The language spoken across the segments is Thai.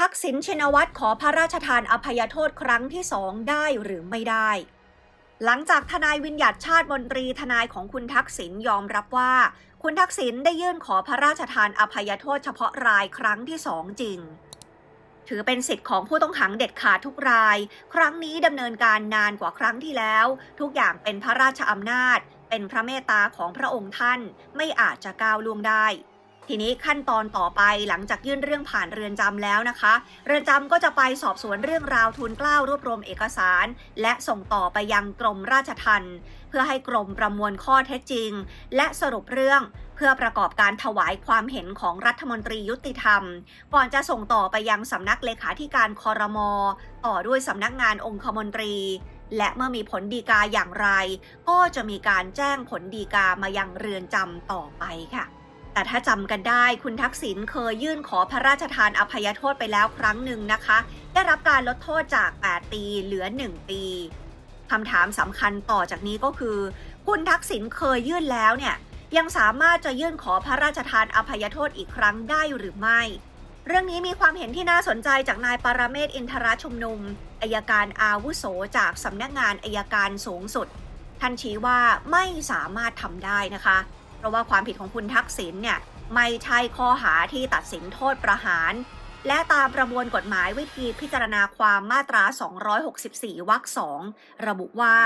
ทักษิณชินวัตรขอพระราชทานอภัยโทษครั้งที่สองได้หรือไม่ได้ หลังจากทนายวิญญัติชาติมนตรีทนายของคุณทักษิณยอมรับว่า คุณทักษิณได้ยื่นขอพระราชทานอภัยโทษเฉพาะรายครั้งที่สองจริง ถือเป็นสิทธิ์ของผู้ต้องขังเด็ดขาดทุกราย ครั้งนี้ดำเนินการนานกว่าครั้งที่แล้ว ทุกอย่างเป็นพระราชอำนาจ เป็นพระเมตตาของพระองค์ท่านไม่อาจจะก้าวล่วงได้ ทีนี้ขั้นตอนต่อไปหลังจากยื่นเรื่องผ่านเรือนจำแล้วนะคะ เรือนจำก็จะไปสอบสวนเรื่องราวทูลเกล้าวรวบรวมเอกสาร และส่งต่อไปยังกรมราชทัณฑ์เพื่อให้กรมประมวลข้อเท็จจริง และสรุปเรื่องเพื่อประกอบการถวายความเห็นของรัฐมนตรียุติธรรม ก่อนจะส่งต่อไปยังสำนักเลขาธิการคอรมอต่อด้วยสำนักงานองคมนตรี และเมื่อมีผลดีกาอย่างไร ก็จะมีการแจ้งผลดีกามายังเรือนจำต่อไปค่ะ แต่ถ้าจำกันได้คุณทักษิณเคยยื่นขอพระราชทานอภัยโทษไปแล้วครั้งหนึ่งนะคะ ได้รับการลดโทษจาก 8 ปีเหลือ 1 ปีคำถามสำคัญต่อจากนี้ก็คือ คุณทักษิณเคยยื่นแล้วเนี่ยยังสามารถจะยื่นขอพระราชทานอภัยโทษอีกครั้งได้หรือไม่ เรื่องนี้มีความเห็นที่น่าสนใจจากนายปรเมศอินทรชุมนุมอายการอาวุโสจากสำนักงานอายการสูงสุดท่านชี้ว่าไม่สามารถทำได้นะคะ ราะว่าความผิดของคุณทักษิณเนี่ยไม่ใช่ข้อหาที่ตัดสินโทษประหาร และตามประมวลกฎหมายวิธีพิจารณาความมาตรา 264 วรรคสองระบุว่า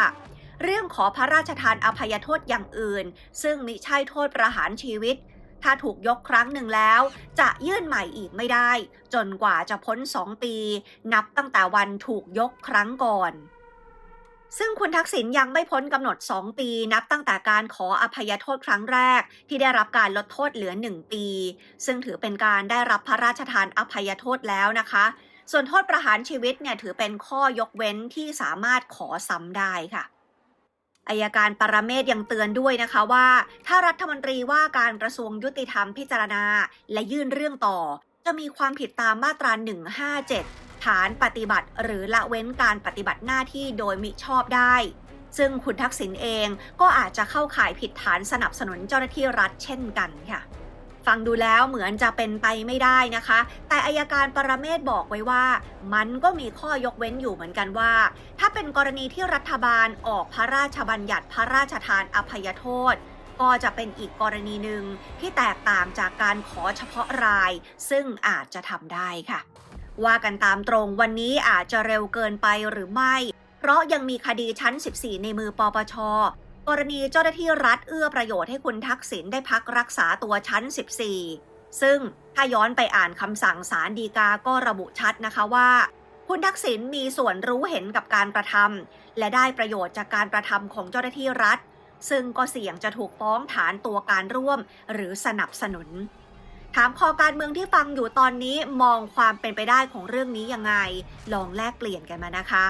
เรื่องขอพระราชทานอภัยโทษอย่างอื่น ซึ่งมิใช่โทษประหารชีวิต ถ้าถูกยกครั้งหนึ่งแล้ว จะยื่นใหม่อีกไม่ได้ จนกว่าจะพ้น 2 ปี นับตั้งแต่วันถูกยกครั้งก่อน ซึ่งคุณทักษิณยังไม่พ้นกำหนด 2 ปี นับตั้งแต่การขออภัยโทษครั้งแรก ที่ได้รับการลดโทษเหลือ 1 ปี ซึ่งถือเป็นการได้รับพระราชทานอภัยโทษแล้วนะคะ ส่วนโทษประหารชีวิตเนี่ยถือเป็นข้อยกเว้นที่สามารถขอซ้ำได้ค่ะอายการปรเมศยังเตือนด้วยนะคะว่า ถ้ารัฐมนตรีว่าการกระทรวงยุติธรรมพิจารณา และยื่นเรื่องต่อ จะมีความผิดตามมาตรา 157านปฏิบัติ หรือละเว้นการปฏิบัติหน้าที่โดยมิชอบได้ ซึ่งคุณทักษิณเองก็อาจจะเข้าข่ายผิดฐานสนับสนุนเจ้าหน้าที่รัฐเช่นกันค่ะฟังดูแล้วเหมือนจะเป็นไปไม่ได้นะคะ แต่อายการปรเมศบอกไว้ว่า มันก็มีข้อยกเว้นอยู่เหมือนกันว่า ถ้าเป็นกรณีที่รัฐบาลออกพระราชบัญญัติพระราชทานอภัยโทษ ก็จะเป็นอีกกรณีหนึ่งที่แตกต่างจากการขอเฉพาะราย ซึ่งอาจจะทำได้ค่ะ ว่ากันตามตรงวันนี้อาจจะเร็วเกินไปหรือไม่ เพราะยังมีคดีชั้น 14 ในมือปปช กรณีเจ้าหน้าที่รัฐเอื้อประโยชน์ให้คุณทักษิณได้พักรักษาตัวชั้น 14 ซึ่งถ้าย้อนไปอ่านคำสั่งศาลฎีกาก็ระบุชัดนะคะว่า คุณทักษิณมีส่วนรู้เห็นกับการกระทำและได้ประโยชน์จากการกระทำของเจ้าหน้าที่รัฐ ซึ่งก็เสี่ยงจะถูกฟ้องฐานตัวการร่วม หรือสนับสนุนามคอการเมืองที่ฟังอยู่ตอนนี้มองความเป็นไปได้ของเรื่องนี้ยังไง ลองแลกเปลี่ยนกันมานะคะ